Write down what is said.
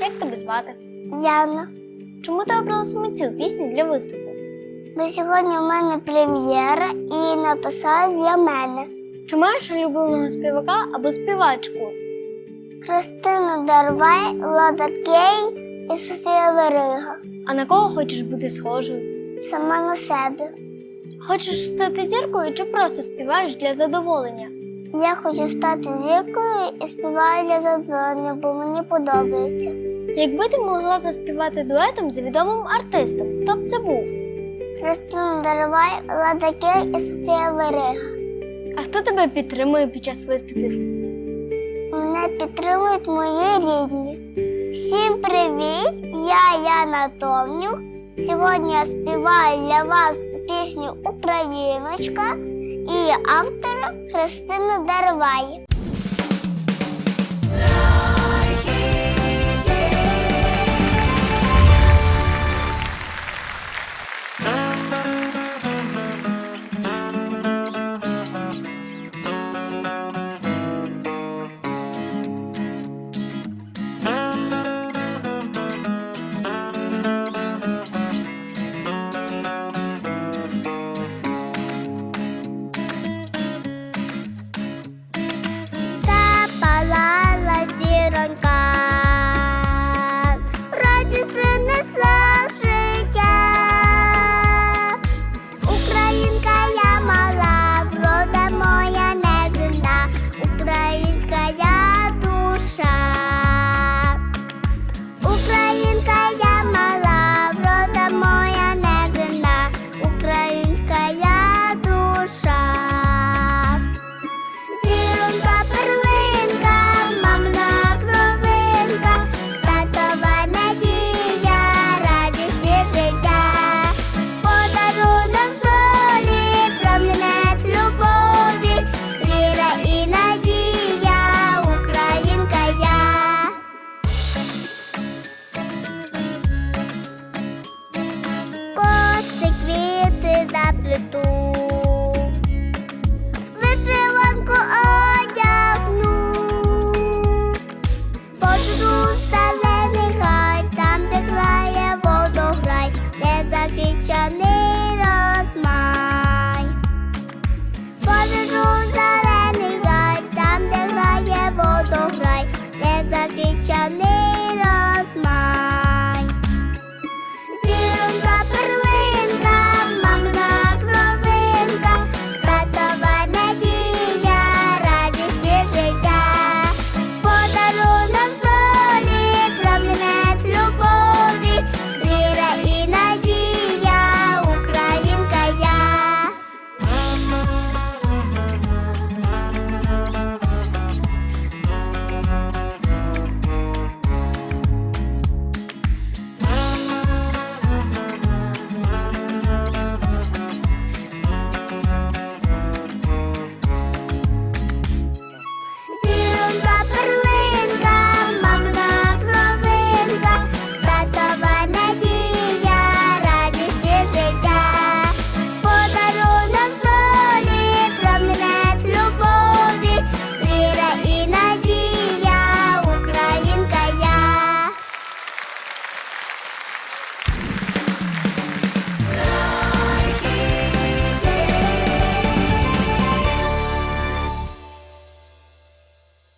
Як тебе звати? Яна. Чому ти обрала саме цю пісню для виступу? Бо сьогодні в мене прем'єра і написала для мене. Чи маєш улюбленого співака або співачку? Христина Дарвай, Лада Кей і Софія Верига. А на кого хочеш бути схожою? Сама на себе. Хочеш стати зіркою чи просто співаєш для задоволення? Я хочу стати зіркою і співаю для задоволення, бо мені подобається. Якби ти могла заспівати дуетом з відомим артистом, хто б це був? Христина Дарвай, Лада Кей і Софія Верига. А хто тебе підтримує під час виступів? Мене підтримують мої рідні. Всім привіт! Я Яна Томнюк. Сьогодні я співаю для вас пісню Україночка і автора Христина Дарвай.